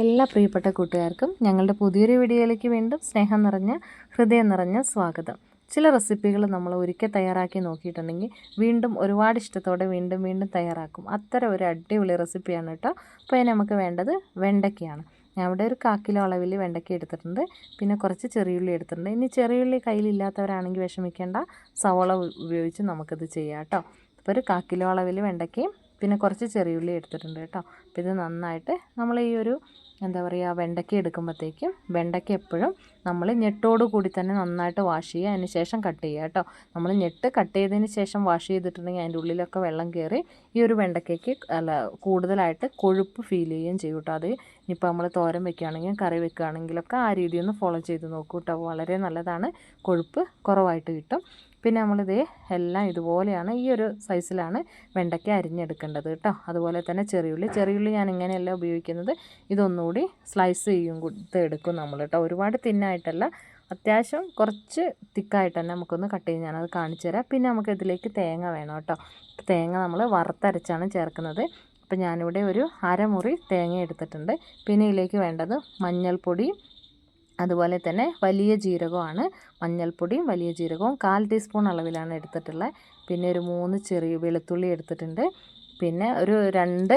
എല്ലാ പ്രിയപ്പെട്ട കൂട്ടുകാർക്കും ഞങ്ങളുടെ പുതിയൊരു വീഡിയോയിലേക്ക് വീണ്ടും സ്നേഹം നിറഞ്ഞ ഹൃദയം നിറഞ്ഞ സ്വാഗതം. ചില റെസിപ്പികൾ നമ്മൾ ഒരിക്കൽ തയ്യാറാക്കി നോക്കിയിട്ടുണ്ടെങ്കിൽ വീണ്ടും ഒരുപാട് ഇഷ്ടത്തോടെ വീണ്ടും വീണ്ടും തയ്യാറാക്കും. അത്തരം ഒരു അടിപൊളി റെസിപ്പിയാണ് കേട്ടോ. അപ്പോൾ നമുക്ക് വേണ്ടത് വെണ്ടയ്ക്കയാണ്. ഞാൻ ഇവിടെ ഒരു കാക്കിലോ അളവിൽ വെണ്ടയ്ക്ക എടുത്തിട്ടുണ്ട്. പിന്നെ കുറച്ച് ചെറിയുള്ളി എടുത്തിട്ടുണ്ട്. ഇനി ചെറിയുള്ളി കയ്യിലില്ലാത്തവരാണെങ്കിൽ വിഷമിക്കേണ്ട. സവോള ഉപയോഗിച്ച് നമുക്കിത് ചെയ്യാം കേട്ടോ. അപ്പോൾ ഒരു കാക്കിലോ അളവിൽ വെണ്ടയ്ക്കയും പിന്നെ കുറച്ച് ചെറിയുള്ളി എടുത്തിട്ടുണ്ട് കേട്ടോ. അപ്പോൾ ഇത് നന്നായിട്ട് നമ്മൾ ഈ ഒരു എന്താ പറയുക വെണ്ടയ്ക്ക എടുക്കുമ്പോഴത്തേക്കും വെണ്ടയ്ക്ക എപ്പോഴും നമ്മൾ ഞെട്ടോട് കൂടി തന്നെ നന്നായിട്ട് വാഷ് ചെയ്യുക. അതിന് ശേഷം കട്ട് ചെയ്യുക കേട്ടോ. നമ്മൾ ഞെട്ട് കട്ട് ചെയ്തതിന് ശേഷം വാഷ് ചെയ്തിട്ടുണ്ടെങ്കിൽ അതിന്റെ ഉള്ളിലൊക്കെ വെള്ളം കയറി ഈ ഒരു വെണ്ടയ്ക്കയ്ക്ക് അല്ല കൂടുതലായിട്ട് കൊഴുപ്പ് ഫീൽ ചെയ്യുകയും ചെയ്യും കേട്ടോ. അത് ഇനിയിപ്പോൾ നമ്മൾ തോരൻ വെക്കുകയാണെങ്കിലും കറി വെക്കുകയാണെങ്കിലൊക്കെ ആ രീതി ഒന്ന് ഫോളോ ചെയ്ത് നോക്കൂ കേട്ടോ വളരെ നല്ലതാണ്. കൊഴുപ്പ് കുറവായിട്ട് കിട്ടും. പിന്നെ നമ്മളിത് എല്ലാം ഇതുപോലെയാണ് ഈ ഒരു സൈസിലാണ് വെണ്ടയ്ക്ക അരിഞ്ഞെടുക്കേണ്ടത് കേട്ടോ അതുപോലെ തന്നെ ചെറിയുള്ളി. ചെറിയുള്ളി ഞാൻ ഇങ്ങനെയല്ല ഉപയോഗിക്കുന്നത്. ഇതൊന്നുകൂടി സ്ലൈസ് ചെയ്യും എടുക്കും നമ്മൾ കേട്ടോ ഒരുപാട് തിന്നായിട്ടല്ല. അത്യാവശ്യം കുറച്ച് തിക്കായിട്ട് തന്നെ നമുക്കൊന്ന് കട്ട് ചെയ്ത് ഞാനത് കാണിച്ചു തരാം പിന്നെ നമുക്ക് ഇതിലേക്ക് തേങ്ങ വേണം കേട്ടോ തേങ്ങ നമ്മൾ വറുത്തരച്ചാണ് ചേർക്കുന്നത്. അപ്പോൾ ഞാനിവിടെ ഒരു അരമുറി തേങ്ങ എടുത്തിട്ടുണ്ട്. പിന്നെ ഇതിലേക്ക് വേണ്ടത് മഞ്ഞൾപ്പൊടി അതുപോലെ തന്നെ വലിയ ജീരകമാണ് മഞ്ഞൾപ്പൊടിയും വലിയ ജീരകവും കാൽ ടീസ്പൂൺ അളവിലാണ് എടുത്തിട്ടുള്ളത്. പിന്നെ ഒരു മൂന്ന് ചെറിയ വെളുത്തുള്ളി എടുത്തിട്ടുണ്ട്. പിന്നെ ഒരു രണ്ട്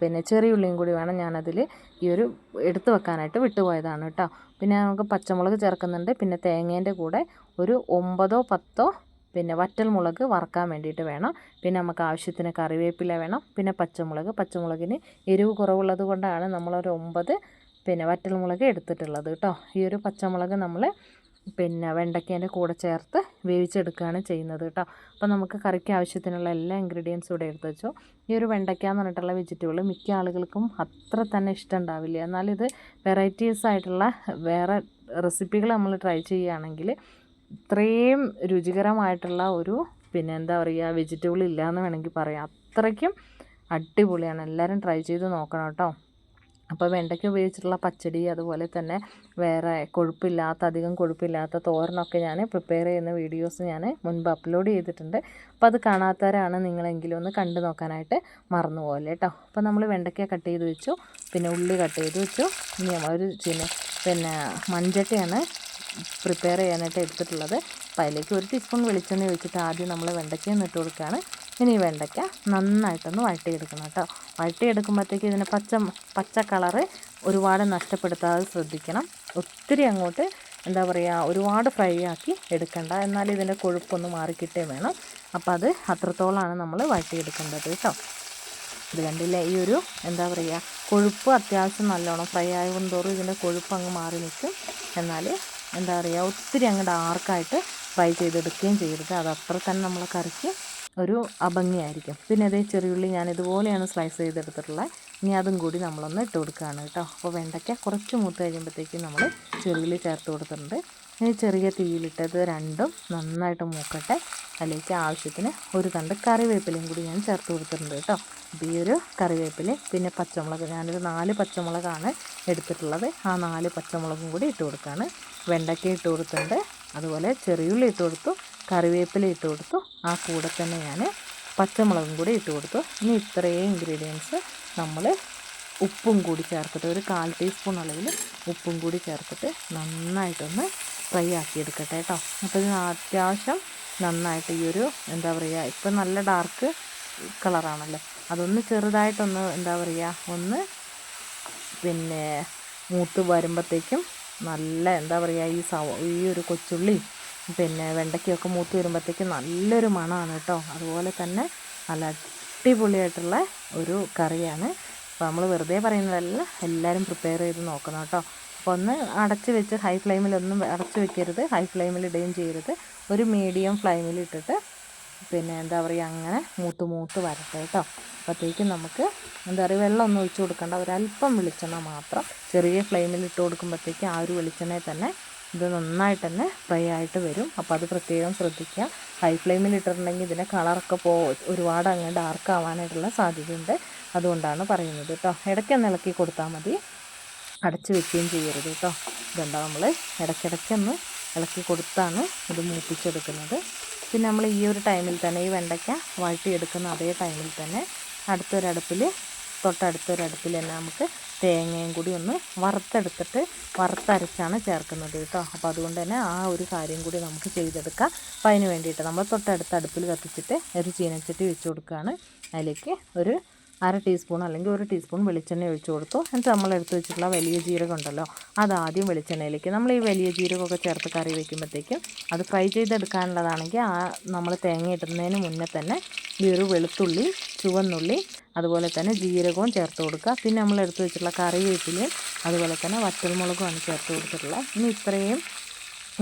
പിന്നെ ചെറിയ ഉള്ളിയും കൂടി വേണം ഞാനതിൽ ഈ ഒരു എടുത്തു വെക്കാനായിട്ട് വിട്ടുപോയതാണ് കേട്ടോ. പിന്നെ നമുക്ക് പച്ചമുളക് ചേർക്കുന്നുണ്ട്. പിന്നെ തേങ്ങേന്റെ കൂടെ ഒരു ഒമ്പതോ പത്തോ പിന്നെ വറ്റൽ മുളക് വറക്കാൻ വേണ്ടിയിട്ട് വേണം. പിന്നെ നമുക്ക് ആവശ്യത്തിന് കറിവേപ്പില വേണം. പിന്നെ പച്ചമുളക്. പച്ചമുളകിന് എരിവ് കുറവുള്ളത് കൊണ്ടാണ് നമ്മളൊരു ഒമ്പത് പിന്നെ വറ്റൽമുളക് എടുത്തിട്ടുള്ളത് കേട്ടോ. ഈ ഒരു പച്ചമുളക് നമ്മൾ പിന്നെ വെണ്ടയ്ക്കേന്റെ കൂടെ ചേർത്ത് വേവിച്ചെടുക്കുകയാണ് ചെയ്യുന്നത് കേട്ടോ. അപ്പോൾ നമുക്ക് കറിക്ക് ആവശ്യത്തിനുള്ള എല്ലാ ഇൻഗ്രീഡിയൻസും ഇവിടെ എടുത്ത് വെച്ചു. ഈ ഒരു വെണ്ടയ്ക്ക എന്ന് പറഞ്ഞിട്ടുള്ള വെജിറ്റബിൾ മിക്ക ആളുകൾക്കും അത്ര തന്നെ ഇഷ്ടം ഉണ്ടാവില്ല. എന്നാലിത് വെറൈറ്റീസ് ആയിട്ടുള്ള വേറെ റെസിപ്പികൾ നമ്മൾ ട്രൈ ചെയ്യുകയാണെങ്കിൽ ഇത്രയും രുചികരമായിട്ടുള്ള ഒരു പിന്നെ എന്താ പറയുക വെജിറ്റബിൾ ഇല്ല എന്ന് വേണമെങ്കിൽ പറയാം. അത്രയ്ക്കും അടിപൊളിയാണ്. എല്ലാവരും ട്രൈ ചെയ്ത് നോക്കണം കേട്ടോ. അപ്പോൾ വെണ്ടയ്ക്ക ഉപയോഗിച്ചിട്ടുള്ള പച്ചടി അതുപോലെ തന്നെ വേറെ കൊഴുപ്പില്ലാത്ത അധികം കൊഴുപ്പില്ലാത്ത തോരനൊക്കെ ഞാൻ പ്രിപ്പയർ ചെയ്യുന്ന വീഡിയോസ് ഞാൻ മുൻപ് അപ്ലോഡ് ചെയ്തിട്ടുണ്ട്. അപ്പോൾ അത് കാണാത്തവരാണ് നിങ്ങളെങ്കിലും ഒന്ന് കണ്ടു നോക്കാനായിട്ട് മറന്നു പോകല്ലേ കേട്ടോ. അപ്പോൾ നമ്മൾ വെണ്ടയ്ക്ക കട്ട് ചെയ്ത് വെച്ചു പിന്നെ ഉള്ളി കട്ട് ചെയ്ത് വെച്ചു. ഇനി ഒരു പിന്നെ മൺചട്ടിയാണ് പ്രിപ്പയർ ചെയ്യാനായിട്ട് എടുത്തിട്ടുള്ളത്. അപ്പോൾ അതിലേക്ക് ഒരു ടീസ്പൂൺ വെളിച്ചെണ്ണ ഒഴിച്ചിട്ട് ആദ്യം നമ്മൾ വെണ്ടയ്ക്ക ഒന്ന് ഇട്ട് കൊടുക്കുകയാണ്. ഇനി വെണ്ടയ്ക്ക നന്നായിട്ടൊന്ന് വഴട്ടിയെടുക്കണം കേട്ടോ. വഴട്ടിയെടുക്കുമ്പോഴത്തേക്ക് ഇതിന് പച്ച പച്ച കളറ് ഒരുപാട് നഷ്ടപ്പെടുത്താതെ ശ്രദ്ധിക്കണം. ഒത്തിരി അങ്ങോട്ട് എന്താ പറയുക ഒരുപാട് ഫ്രൈ ആക്കി എടുക്കണ്ട. എന്നാൽ ഇതിന്റെ കൊഴുപ്പൊന്ന് മാറിക്കിട്ടേ വേണം. അപ്പോൾ അത് അത്രത്തോളമാണ് നമ്മൾ വഴട്ടിയെടുക്കേണ്ടത് കേട്ടോ. ഇത് കണ്ടില്ലേ ഈ ഒരു എന്താ പറയുക കൊഴുപ്പ് അത്യാവശ്യം നല്ലോണം ഫ്രൈ ആയതുകൊണ്ടോറും ഇതിന്റെ കൊഴുപ്പ് അങ്ങ് മാറി നിൽക്കും. എന്നാൽ എന്താ പറയുക ഒത്തിരി അങ്ങോട്ട് ആർക്കായിട്ട് ഫ്രൈ ചെയ്തെടുക്കുകയും ചെയ്യരുത്. അത് അത്ര തന്നെ നമ്മൾ കറിക്ക് ഒരു അഭംഗിയായിരിക്കും. പിന്നെ അതേ ചെറിയുള്ളി ഞാൻ ഇതുപോലെയാണ് സ്ലൈസ് ചെയ്തെടുത്തിട്ടുള്ളത് ഇനി അതും കൂടി നമ്മളൊന്ന് ഇട്ട് കൊടുക്കുകയാണ് കേട്ടോ. അപ്പോൾ വെണ്ടയ്ക്ക കുറച്ച് മൂത്ത് കഴിയുമ്പോഴത്തേക്കും നമ്മൾ ചെറുകിൽ ചേർത്ത് കൊടുത്തിട്ടുണ്ട്. ഇനി ചെറിയ തീയിലിട്ടത് രണ്ടും നന്നായിട്ട് മൂക്കട്ടെ. അതിലേക്ക് ആവശ്യത്തിന് ഒരു തണ്ട് കറിവേപ്പിലയും കൂടി ഞാൻ ചേർത്ത് കൊടുത്തിട്ടുണ്ട് കേട്ടോ. അപ്പോൾ ഈ ഒരു കറിവേപ്പില പിന്നെ പച്ചമുളക്. ഞാനൊരു നാല് പച്ചമുളകാണ് എടുത്തിട്ടുള്ളത്. ആ നാല് പച്ചമുളകും കൂടി ഇട്ട് കൊടുക്കുകയാണ്. വെണ്ടയ്ക്ക ഇട്ട് കൊടുത്തിട്ടുണ്ട്. അതുപോലെ ചെറിയുള്ളി ഇട്ട് കൊടുത്തു. കറിവേപ്പില ഇട്ട് കൊടുത്തു. ആ കൂടെ തന്നെ ഞാൻ പച്ചമുളകും കൂടി ഇട്ട് കൊടുത്തു. ഇനി ഇത്രയും ഇൻഗ്രീഡിയൻസ് നമ്മൾ ഉപ്പും കൂടി ചേർത്തിട്ട് ഒരു കാൽ ടീസ്പൂൺ അളവിൽ ഉപ്പും കൂടി ചേർത്തിട്ട് നന്നായിട്ടൊന്ന് ഫ്രൈ ആക്കി എടുക്കട്ടെ കേട്ടോ അപ്പോൾ ഇതിന് അത്യാവശ്യം നന്നായിട്ട് ഈ ഒരു എന്താ പറയുക ഇപ്പം നല്ല ഡാർക്ക് കളറാണല്ലോ അതൊന്ന് ചെറുതായിട്ടൊന്ന് എന്താ പറയുക ഒന്ന് പിന്നെ മൂത്ത് വരുമ്പോഴത്തേക്കും നല്ല എന്താ പറയുക ഈ സവ ഈ ഒരു കൊച്ചുള്ളി പിന്നെ വെണ്ടയ്ക്കൊക്കെ മൂത്ത് വരുമ്പോഴത്തേക്കും നല്ലൊരു മണമാണ് കേട്ടോ അതുപോലെ തന്നെ നല്ല അടിപൊളിയായിട്ടുള്ള ഒരു കറിയാണ്. അപ്പോൾ നമ്മൾ വെറുതെ പറയുന്നതല്ല എല്ലാവരും പ്രിപ്പയർ ചെയ്ത് നോക്കണം കേട്ടോ. അപ്പോൾ ഒന്ന് അടച്ച് വെച്ച് ഹൈ ഫ്ലെയിമിലൊന്നും അടച്ച് വെക്കരുത് ഹൈ ഫ്ലെയിമിൽ ഇടുകയും ചെയ്യരുത്. ഒരു മീഡിയം ഫ്ലെയിമിൽ ഇട്ടിട്ട് പിന്നെ എന്താ പറയുക അങ്ങനെ മൂത്ത് മൂത്ത് വരട്ടെ കേട്ടോ. അപ്പോഴത്തേക്കും നമുക്ക് എന്താ പറയുക വെള്ളം ഒന്നും ഒഴിച്ച് കൊടുക്കേണ്ട. ഒരല്പം വെളിച്ചെണ്ണ മാത്രം ചെറിയ ഫ്ലെയിമിൽ ഇട്ട് കൊടുക്കുമ്പോഴത്തേക്കും ആ ഒരു വെളിച്ചെണ്ണയിൽ തന്നെ ഇത് നന്നായിട്ട് തന്നെ ഫ്രൈ ആയിട്ട് വരും. അപ്പോൾ അത് പ്രത്യേകം ശ്രദ്ധിക്കുക. ഹൈ ഫ്ലെയിമിൽ ഇട്ടിട്ടുണ്ടെങ്കിൽ ഇതിന്റെ കളറൊക്കെ പോ ഒരുപാട് അങ്ങ് ഡാർക്ക് ആവാനായിട്ടുള്ള സാധ്യതയുണ്ട്. അതുകൊണ്ടാണ് പറയുന്നത് കേട്ടോ ഇടയ്ക്കൊന്ന് ഇളക്കി കൊടുത്താൽ മതി. അടച്ച് വെക്കുകയും ചെയ്യരുത് കേട്ടോ ഇതുണ്ടോ നമ്മൾ ഇടയ്ക്കിടയ്ക്കൊന്ന് ഇളക്കി കൊടുത്താണ് ഇത് മൂപ്പിച്ചെടുക്കുന്നത്. പിന്നെ നമ്മൾ ഈ ഒരു ടൈമിൽ തന്നെ ഈ വെണ്ടയ്ക്ക വഴട്ടിയെടുക്കുന്ന അതേ ടൈമിൽ തന്നെ അടുത്തൊരടുപ്പിൽ തൊട്ടടുത്തൊരു അടുപ്പിൽ തന്നെ നമുക്ക് തേങ്ങയും കൂടി ഒന്ന് വറുത്തെടുത്തിട്ട് വറുത്തരച്ചാണ് ചേർക്കുന്നത് കേട്ടോ. അപ്പോൾ അതുകൊണ്ട് തന്നെ ആ ഒരു കാര്യം കൂടി നമുക്ക് ചെയ്തെടുക്കാം. അപ്പോൾ അതിന് വേണ്ടിയിട്ട് നമ്മൾ തൊട്ടടുത്ത അടുപ്പിൽ കത്തിച്ചിട്ട് ഒരു ചീനച്ചട്ടി വെച്ച് കൊടുക്കുകയാണ്. അതിലേക്ക് ഒരു അര ടീസ്പൂൺ അല്ലെങ്കിൽ ഒരു ടീസ്പൂൺ വെളിച്ചെണ്ണ ഒഴിച്ച് കൊടുത്തു. എന്നിട്ട് നമ്മൾ എടുത്ത് വെച്ചിട്ടുള്ള വലിയ ജീരകം ഉണ്ടല്ലോ അത് ആദ്യം വെളിച്ചെണ്ണയിലേക്ക് നമ്മൾ ഈ വലിയ ജീരകമൊക്കെ ചേർത്ത് കറി വയ്ക്കുമ്പോഴത്തേക്കും അത് ഫ്രൈ ചെയ്തെടുക്കാനുള്ളതാണെങ്കിൽ ആ നമ്മൾ തേങ്ങ ഇടുന്നതിന് മുന്നേ തന്നെ ഈ ഒരു വെളുത്തുള്ളി ചുവന്നുള്ളി അതുപോലെ തന്നെ ജീരകവും ചേർത്ത് കൊടുക്കുക. പിന്നെ നമ്മൾ എടുത്ത് വെച്ചിട്ടുള്ള കറിവേപ്പിലയും അതുപോലെ തന്നെ വറ്റൽമുളകുമാണ് ചേർത്ത് കൊടുത്തിട്ടുള്ളത്. ഇനി ഇത്രയും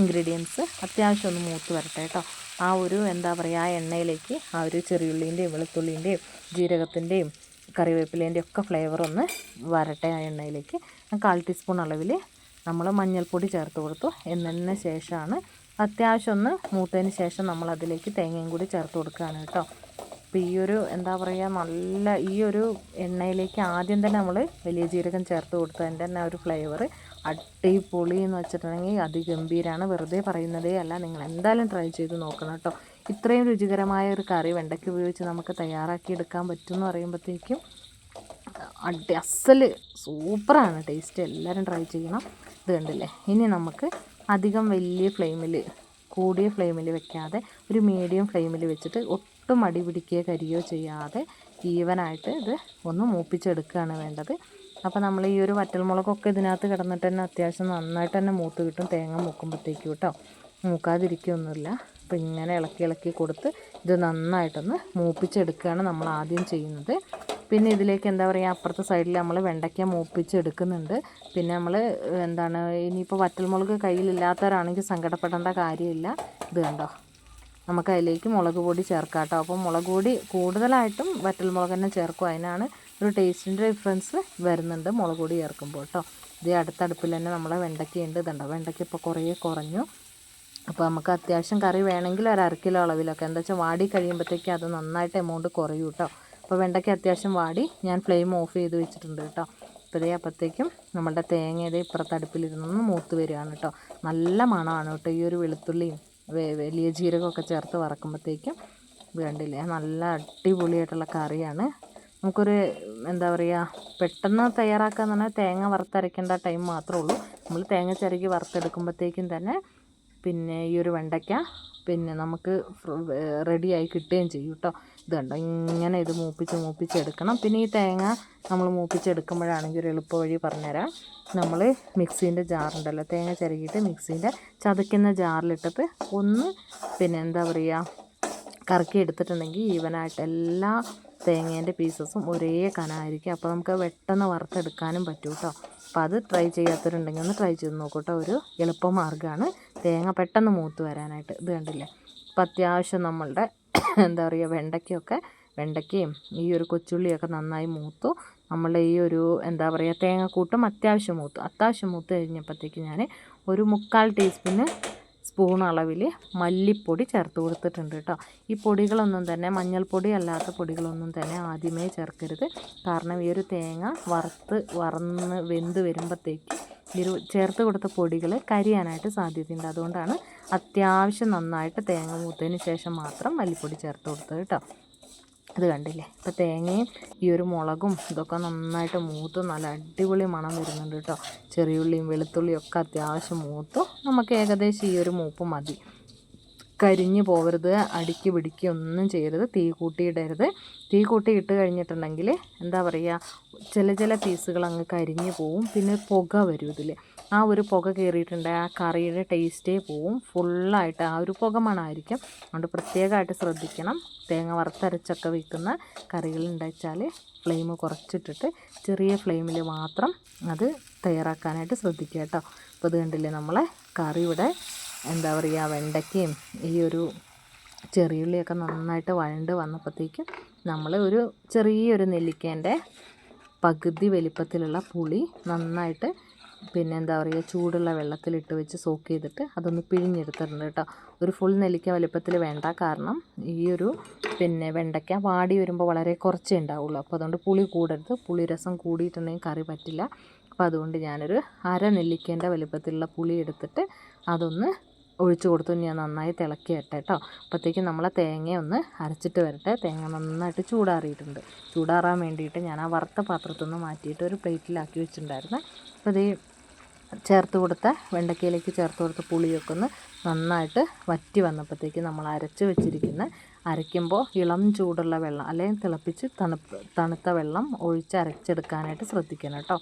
ഇൻഗ്രീഡിയൻസ് അത്യാവശ്യം ഒന്ന് മൂത്ത് വരട്ടെ കേട്ടോ. ആ ഒരു എന്താ പറയുക ആ എണ്ണയിലേക്ക് ആ ഒരു ചെറിയുള്ളീന്റെയും വെളുത്തുള്ളീന്റെയും ജീരകത്തിന്റെയും കറിവേപ്പിലേന്റെ ഒക്കെ ഫ്ലേവർ ഒന്ന് വരട്ടെ ആ എണ്ണയിലേക്ക്. കാൽ ടീസ്പൂൺ അളവിൽ നമ്മൾ മഞ്ഞൾപ്പൊടി ചേർത്ത് കൊടുത്തു. എന്നതിന് ശേഷമാണ് അത്യാവശ്യം ഒന്ന് മൂത്തതിന് ശേഷം നമ്മൾ അതിലേക്ക് തേങ്ങയും കൂടി ചേർത്ത് കൊടുക്കുകയാണ് കേട്ടോ. അപ്പോൾ ഈ ഒരു എന്താ പറയുക നല്ല ഈ ഒരു എണ്ണയിലേക്ക് ആദ്യം തന്നെ നമ്മൾ വലിയ ജീരകം ചേർത്ത് കൊടുത്തതിന്റെ തന്നെ ഒരു ഫ്ലേവർ അടിപൊളി എന്ന് വെച്ചിട്ടുണ്ടെങ്കിൽ അതിഗംഭീരമാണ് വെറുതെ പറയുന്നതേ അല്ല. നിങ്ങൾ എന്തായാലും ട്രൈ ചെയ്ത് നോക്കണം കേട്ടോ. ഇത്രയും രുചികരമായ ഒരു കറി വെണ്ടയ്ക്ക ഉപയോഗിച്ച് നമുക്ക് തയ്യാറാക്കി എടുക്കാൻ പറ്റും എന്ന് പറയുമ്പോഴത്തേക്കും അടി അസൽ സൂപ്പറാണ് ടേസ്റ്റ്. എല്ലാവരും ട്രൈ ചെയ്യണം. ഇത് കണ്ടില്ലേ? ഇനി നമുക്ക് അധികം വലിയ ഫ്ലെയിമിൽ കൂടിയ ഫ്ലെയിമിൽ വെക്കാതെ ഒരു മീഡിയം ഫ്ലെയിമിൽ വെച്ചിട്ട് ഒട്ടും അടി പിടിക്കുകയോ കരിയോ ചെയ്യാതെ ഈവനായിട്ട് ഇത് ഒന്ന് മൂപ്പിച്ചെടുക്കുകയാണ് വേണ്ടത്. അപ്പോൾ നമ്മൾ ഈ ഒരു വറ്റൽമുളകൊക്കെ ഇതിനകത്ത് കിടന്നിട്ട് തന്നെ അത്യാവശ്യം നന്നായിട്ട് തന്നെ മൂത്ത് കിട്ടും. തേങ്ങ മൂക്കുമ്പോഴത്തേക്കും കേട്ടോ. മൂക്കാതിരിക്കുകയൊന്നുമില്ല അപ്പോൾ ഇങ്ങനെ ഇളക്കി ഇളക്കി കൊടുത്ത് ഇത് നന്നായിട്ടൊന്ന് മൂപ്പിച്ചെടുക്കുകയാണ് നമ്മൾ ആദ്യം ചെയ്യുന്നത്. പിന്നെ ഇതിലേക്ക് എന്താ പറയുക അപ്പുറത്തെ സൈഡിൽ നമ്മൾ വെണ്ടയ്ക്ക മൂപ്പിച്ചെടുക്കുന്നുണ്ട്. പിന്നെ നമ്മൾ എന്താണ് ഇനിയിപ്പോൾ വറ്റൽമുളക് കയ്യിലില്ലാത്തവരാണെങ്കിൽ സങ്കടപ്പെടേണ്ട കാര്യമില്ല. ഇത് കണ്ടോ? നമുക്ക് അതിലേക്ക് മുളക് പൊടി ചേർക്കാം കേട്ടോ. അപ്പോൾ മുളക് പൊടി കൂടുതലായിട്ടും വറ്റൽമുളക് തന്നെ ചേർക്കും. അതിനാണ് ഒരു ടേസ്റ്റിന്റെ ഡിഫറൻസ് വരുന്നുണ്ട് മുളക് പൊടി ചേർക്കുമ്പോൾ കേട്ടോ. ഇത് അടുത്തടുപ്പിൽ തന്നെ നമ്മളെ വെണ്ടയ്ക്കയുണ്ട്. ഇതുണ്ടോ വെണ്ടയ്ക്ക ഇപ്പോൾ കുറേ കുറഞ്ഞു. അപ്പോൾ നമുക്ക് അത്യാവശ്യം കറി വേണമെങ്കിൽ ഒരു അര കിലോ അളവിലൊക്കെ. എന്താ വെച്ചാൽ വാടി കഴിയുമ്പോഴത്തേക്കും അത് നന്നായിട്ട് എമൗണ്ട് കുറയും കേട്ടോ അപ്പോൾ വെണ്ടയ്ക്ക അത്യാവശ്യം വാടി ഞാൻ ഫ്ലെയിം ഓഫ് ചെയ്ത് വെച്ചിട്ടുണ്ട് കേട്ടോ ഇതേ അപ്പോഴത്തേക്കും നമ്മുടെ തേങ്ങ ഇതേ ഇപ്പുറത്ത് അടുപ്പിലിരുന്നൊന്ന് മൂത്ത് വരികയാണ് കേട്ടോ നല്ല മണമാണ് കേട്ടോ ഈ ഒരു വെളുത്തുള്ളിയും വലിയ ജീരകമൊക്കെ ചേർത്ത് വറക്കുമ്പോഴത്തേക്കും വേണ്ടില്ലേ നല്ല അടിപൊളിയായിട്ടുള്ള കറിയാണ്. നമുക്കൊരു എന്താ പറയുക പെട്ടെന്ന് തയ്യാറാക്കുക എന്ന് പറഞ്ഞാൽ തേങ്ങ വറുത്തരയ്ക്കേണ്ട ടൈം മാത്രമേ ഉള്ളൂ. നമ്മൾ തേങ്ങ ചിരകി വറുത്തെടുക്കുമ്പോഴത്തേക്കും തന്നെ പിന്നെ ഈ ഒരു വെണ്ടയ്ക്ക പിന്നെ നമുക്ക് റെഡിയായി കിട്ടുകയും ചെയ്യും കേട്ടോ. ഇത് കണ്ടോ ഇങ്ങനെ ഇത് മൂപ്പിച്ച് മൂപ്പിച്ചെടുക്കണം പിന്നെ ഈ തേങ്ങ നമ്മൾ മൂപ്പിച്ചെടുക്കുമ്പോഴാണെങ്കിൽ ഒരു എളുപ്പ വഴി പറഞ്ഞുതരാം. നമ്മൾ മിക്സീന്റെ ജാറുണ്ടല്ലോ. തേങ്ങ ചിരകിയിട്ട് മിക്സീന്റെ ചതയ്ക്കുന്ന ജാറിലിട്ടിട്ട് ഒന്ന് പിന്നെ എന്താ പറയുക കറക്കി എടുത്തിട്ടുണ്ടെങ്കിൽ ഈവനായിട്ട് എല്ലാ തേങ്ങേന്റെ പീസസും ഒരേ കനമായിരിക്കും അപ്പോൾ നമുക്ക് പെട്ടെന്ന് വറുത്തെടുക്കാനും പറ്റും കേട്ടോ. അപ്പോൾ അത് ട്രൈ ചെയ്യാത്തവരുണ്ടെങ്കിൽ ഒന്ന് ട്രൈ ചെയ്ത് നോക്കൂട്ടോ ഒരു എളുപ്പമാർഗമാണ് തേങ്ങ പെട്ടെന്ന് മൂത്ത് വരാനായിട്ട് ഇത് കണ്ടില്ലേ? അപ്പം അത്യാവശ്യം നമ്മളുടെ എന്താ പറയുക വെണ്ടയ്ക്കൊക്കെ വെണ്ടയ്ക്കയും ഈ ഒരു കൊച്ചുള്ളിയൊക്കെ നന്നായി മൂത്തു. നമ്മളുടെ ഈ ഒരു എന്താ പറയുക തേങ്ങക്കൂട്ടും അത്യാവശ്യം മൂത്തു. അത്യാവശ്യം മൂത്ത് കഴിഞ്ഞപ്പോഴത്തേക്ക് ഞാൻ ഒരു മുക്കാൽ ടീസ്പൂണ് സ്പൂൺ അളവിൽ മല്ലിപ്പൊടി ചേർത്ത് കൊടുത്തിട്ടുണ്ട് കേട്ടോ. ഈ പൊടികളൊന്നും തന്നെ മഞ്ഞൾപ്പൊടി അല്ലാത്ത പൊടികളൊന്നും തന്നെ ആദ്യമേ ചേർക്കരുത്. കാരണം ഈ ഒരു തേങ്ങ വറുത്ത് വറന്ന് വെന്ത് വരുമ്പോഴത്തേക്ക് ഈ ചേർത്ത് കൊടുത്ത പൊടികൾ കരിയാനായിട്ട് സാധ്യതയുണ്ട്. അതുകൊണ്ടാണ് അത്യാവശ്യം നന്നായിട്ട് തേങ്ങ മൂത്തതിന് ശേഷം മാത്രം മല്ലിപ്പൊടി ചേർത്ത് കൊടുത്തത് കേട്ടോ. ഇത് കണ്ടില്ലേ? ഇപ്പോൾ തേങ്ങയും ഈ ഒരു മുളകും ഇതൊക്കെ നന്നായിട്ട് മൂത്ത് നല്ല അടിപൊളി മണം വരുന്നുണ്ട് കേട്ടോ ചെറിയുള്ളിയും വെളുത്തുള്ളിയും ഒക്കെ അത്യാവശ്യം മൂത്തു നമുക്ക് ഏകദേശം ഈ ഒരു മൂപ്പ് മതി. കരിഞ്ഞു പോകരുത് അടുക്കി പിടിക്കുക ഒന്നും ചെയ്യരുത് തീ കൂട്ടിയിടരുത്. തീ കൂട്ടി ഇട്ട് കഴിഞ്ഞിട്ടുണ്ടെങ്കിൽ എന്താ പറയുക ചില ചില പീസുകൾ അങ്ങ് കരിഞ്ഞു പോവും പിന്നെ പുക വരും ഇതിൽ ആ ഒരു പുക കയറിയിട്ടുണ്ട് ആ കറിയുടെ ടേസ്റ്റേ പോവും. ഫുള്ളായിട്ട് ആ ഒരു പുക മണമായിരിക്കും അതുകൊണ്ട് പ്രത്യേകമായിട്ട് ശ്രദ്ധിക്കണം. തേങ്ങ വറുത്തരച്ചൊക്കെ വയ്ക്കുന്ന കറികൾ ഉണ്ടാച്ചാൽ ഫ്ലെയിം കുറച്ചിട്ടിട്ട് ചെറിയ ഫ്ലെയിമിൽ മാത്രം അത് തയ്യാറാക്കാനായിട്ട് ശ്രദ്ധിക്കുക കേട്ടോ. അപ്പോൾ ഇത് കണ്ടില്ലേ നമ്മളെ കറി ഇവിടെ എന്താ പറയുക വെണ്ടയ്ക്കയും ഈ ഒരു ചെറിയുള്ളിയൊക്കെ നന്നായിട്ട് വഴണ്ട് വന്നപ്പോഴത്തേക്കും നമ്മൾ ഒരു ചെറിയൊരു നെല്ലിക്കേന്റെ പകുതി വലിപ്പത്തിലുള്ള പുളി നന്നായിട്ട് പിന്നെ എന്താ പറയുക ചൂടുള്ള വെള്ളത്തിലിട്ട് വെച്ച് സോക്ക് ചെയ്തിട്ട് അതൊന്ന് പിഴിഞ്ഞെടുത്തിട്ടുണ്ട് കേട്ടോ. ഒരു ഫുൾ നെല്ലിക്ക വലിപ്പത്തിൽ വേണ്ട കാരണം ഈയൊരു പിന്നെ വെണ്ടയ്ക്ക വാടി വരുമ്പോൾ വളരെ കുറച്ചേ ഉണ്ടാവുള്ളൂ. അപ്പോൾ അതുകൊണ്ട് പുളി കൂടരുത്. പുളി രസം കൂടിയിട്ടുണ്ടെങ്കിൽ കറി പറ്റില്ല. അപ്പോൾ അതുകൊണ്ട് ഞാനൊരു അര നെല്ലിക്കേന്റെ വലിപ്പത്തിലുള്ള പുളി എടുത്തിട്ട് അതൊന്ന് ഒഴിച്ചു കൊടുത്തു. ഞാൻ നന്നായി തിളക്കി വരട്ടെ കേട്ടോ. അപ്പോഴത്തേക്കും നമ്മളെ തേങ്ങ ഒന്ന് അരച്ചിട്ട് വരട്ടെ. തേങ്ങ നന്നായിട്ട് ചൂടാറിയിട്ടുണ്ട്. ചൂടാറാൻ വേണ്ടിയിട്ട് ഞാൻ ആ വറുത്ത പാത്രത്തൊന്ന് മാറ്റിയിട്ട് ഒരു പ്ലേറ്റിലാക്കി വെച്ചിട്ടുണ്ടായിരുന്നു. അപ്പോൾ ഇത് ചേർത്ത് കൊടുത്ത വെണ്ടക്കയിലേക്ക് ചേർത്ത് കൊടുത്ത പുളിയൊക്കെ ഒന്ന് നന്നായിട്ട് വറ്റി വന്നപ്പോഴത്തേക്ക് നമ്മൾ അരച്ച് വെച്ചിരിക്കുന്ന അരയ്ക്കുമ്പോൾ ഇളം ചൂടുള്ള വെള്ളം അല്ലെങ്കിൽ തിളപ്പിച്ച് തണുപ്പ് തണുത്ത വെള്ളം ഒഴിച്ച് അരച്ചെടുക്കാനായിട്ട് ശ്രദ്ധിക്കണം കേട്ടോ.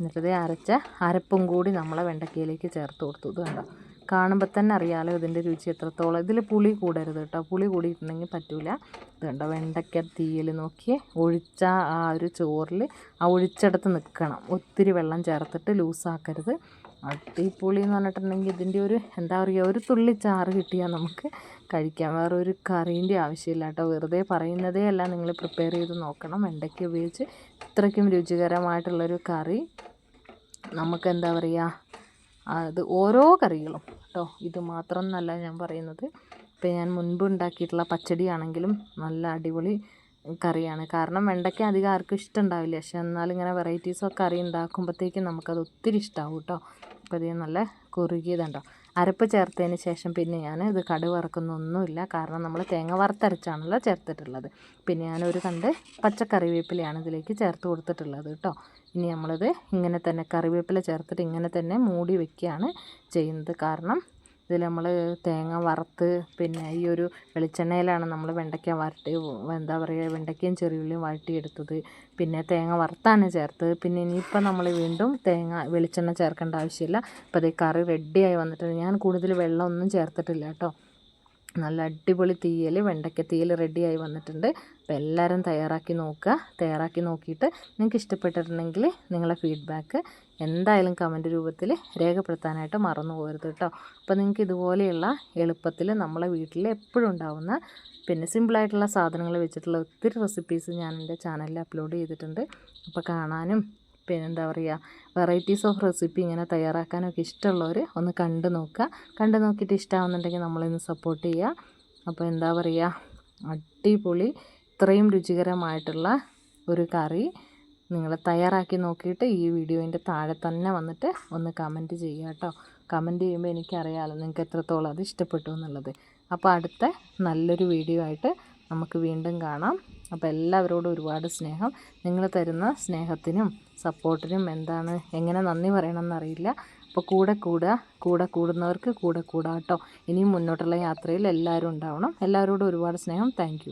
എന്നിട്ടത് അരച്ച അരപ്പും കൂടി നമ്മളെ വെണ്ടക്കയിലേക്ക് ചേർത്ത് കൊടുത്തു. ഇത് വേണ്ട കാണുമ്പോൾ തന്നെ അറിയാമല്ലോ ഇതിന്റെ രുചി എത്രത്തോളം. ഇതിൽ പുളി കൂടരുത് കേട്ടോ പുളി കൂടിയിട്ടുണ്ടെങ്കിൽ പറ്റൂല. ഇത് കണ്ടോ? വെണ്ടയ്ക്ക തീയിൽ നോക്കി ഒഴിച്ച ആ ഒരു ചോറിൽ ആ ഒഴിച്ചെടുത്ത് നിൽക്കണം ഒത്തിരി വെള്ളം ചേർത്തിട്ട് ലൂസാക്കരുത്. അട്ടിപ്പുളി എന്ന് പറഞ്ഞിട്ടുണ്ടെങ്കിൽ ഇതിന്റെ ഒരു എന്താ പറയുക ഒരു തുള്ളി ചാറ് കിട്ടിയാൽ നമുക്ക് കഴിക്കാം. വേറെ ഒരു കറീന്റെ ആവശ്യമില്ല കേട്ടോ വെറുതെ പറയുന്നതേ അല്ല. നിങ്ങൾ പ്രിപ്പയർ ചെയ്ത് നോക്കണം. വെണ്ടയ്ക്ക ഉപയോഗിച്ച് ഇത്രയ്ക്കും രുചികരമായിട്ടുള്ളൊരു കറി. നമുക്ക് എന്താ പറയുക അത് ഓരോ കറികളും കേട്ടോ. ഇത് മാത്രം എന്നല്ല ഞാൻ പറയുന്നത്. ഇപ്പം ഞാൻ മുൻപ് ഉണ്ടാക്കിയിട്ടുള്ള പച്ചടിയാണെങ്കിലും നല്ല അടിപൊളി കറിയാണ്. കാരണം വെണ്ടയ്ക്ക അധികം ആർക്കും ഇഷ്ടമുണ്ടാവില്ല. പക്ഷെ എന്നാലും ഇങ്ങനെ വെറൈറ്റീസൊക്കെ കറി ഉണ്ടാക്കുമ്പോഴത്തേക്കും നമുക്കത് ഒത്തിരി ഇഷ്ടമാവും കേട്ടോ. അപ്പോൾ ഇത് നല്ല കുറുകിയതുണ്ടോ. അരപ്പ് ചേർത്തതിന് ശേഷം പിന്നെ ഞാൻ ഇത് കടുക് വറക്കുന്നൊന്നുമില്ല. കാരണം നമ്മൾ തേങ്ങ വറുത്തരച്ചാണല്ലോ ചേർത്തിട്ടുള്ളത്. പിന്നെ ഞാനൊരു കണ്ട് പച്ചക്കറിവേപ്പിലയാണ് ഇതിലേക്ക് ചേർത്ത് കൊടുത്തിട്ടുള്ളത് കേട്ടോ ഇനി നമ്മളിത് ഇങ്ങനെ തന്നെ കറിവേപ്പില ചേർത്തിട്ട് ഇങ്ങനെ തന്നെ മൂടി വെക്കുകയാണ് ചെയ്യുന്നത്. കാരണം ഇതിൽ നമ്മൾ തേങ്ങ വറുത്ത് പിന്നെ ഈ ഒരു വെളിച്ചെണ്ണയിലാണ് നമ്മൾ വെണ്ടയ്ക്ക വരട്ടി എന്താ പറയുക വെണ്ടയ്ക്കയും ചെറിയുള്ളിയും വഴട്ടിയെടുത്തത് പിന്നെ തേങ്ങ വറുത്താണ് ചേർത്തത്. പിന്നെ ഇനിയിപ്പോൾ നമ്മൾ വീണ്ടും തേങ്ങ വെളിച്ചെണ്ണ ചേർക്കേണ്ട ആവശ്യമില്ല. അപ്പോൾ അതേ കറി റെഡിയായി വന്നിട്ടുണ്ട്. ഞാൻ കൂടുതൽ വെള്ളമൊന്നും ചേർത്തിട്ടില്ല കേട്ടോ. നല്ല അടിപൊളി തീയൽ വെണ്ടയ്ക്ക തീയൽ റെഡിയായി വന്നിട്ടുണ്ട്. അപ്പോൾ എല്ലാവരും തയ്യാറാക്കി നോക്കുക. തയ്യാറാക്കി നോക്കിയിട്ട് നിങ്ങൾക്ക് ഇഷ്ടപ്പെട്ടിട്ടുണ്ടെങ്കിൽ നിങ്ങളുടെ ഫീഡ്ബാക്ക് എന്തായാലും കമന്റ് രൂപത്തിൽ രേഖപ്പെടുത്താനായിട്ട് മറന്നു പോകരുത് കേട്ടോ. അപ്പോൾ നിങ്ങൾക്ക് ഇതുപോലെയുള്ള എളുപ്പത്തിൽ നമ്മളെ വീട്ടിൽ എപ്പോഴും ഉണ്ടാവുന്ന പിന്നെ സിമ്പിളായിട്ടുള്ള സാധനങ്ങൾ വെച്ചിട്ടുള്ള ഒത്തിരി റെസിപ്പീസ് ഞാൻ എന്റെ ചാനലിൽ അപ്ലോഡ് ചെയ്തിട്ടുണ്ട്. അപ്പോൾ കാണാനും പിന്നെ എന്താ പറയുക വെറൈറ്റീസ് ഓഫ് റെസിപ്പി ഇങ്ങനെ തയ്യാറാക്കാനൊക്കെ ഇഷ്ടമുള്ളവർ ഒന്ന് കണ്ടു നോക്കുക. കണ്ടു നോക്കിയിട്ട് ഇഷ്ടമാവുന്നുണ്ടെങ്കിൽ നമ്മളിന്ന് സപ്പോർട്ട് ചെയ്യുക. അപ്പോൾ എന്താ പറയുക അടിപൊളി ഇത്രയും രുചികരമായിട്ടുള്ള ഒരു കറി നിങ്ങൾ തയ്യാറാക്കി നോക്കിയിട്ട് ഈ വീഡിയോന്റെ താഴെ തന്നെ വന്നിട്ട് ഒന്ന് കമന്റ് ചെയ്യുക കേട്ടോ. കമന്റ് ചെയ്യുമ്പോൾ എനിക്കറിയാമല്ലോ നിങ്ങൾക്ക് എത്രത്തോളം അത് ഇഷ്ടപ്പെട്ടു എന്നുള്ളത്. അപ്പോൾ അടുത്ത നല്ലൊരു വീഡിയോ ആയിട്ട് നമുക്ക് വീണ്ടും കാണാം. അപ്പോൾ എല്ലാവരോടും ഒരുപാട് സ്നേഹം. നിങ്ങൾ തരുന്ന സ്നേഹത്തിനും സപ്പോർട്ടിനും എന്താണ് എങ്ങനെ നന്ദി പറയണമെന്നറിയില്ല അപ്പോൾ കൂടെ കൂടുക കൂടെ കൂടുന്നവർക്ക് കൂടെ കൂടാം കേട്ടോ. ഇനിയും മുന്നോട്ടുള്ള യാത്രയിൽ എല്ലാവരും ഉണ്ടാവണം. എല്ലാവരോടും ഒരുപാട് സ്നേഹം. താങ്ക്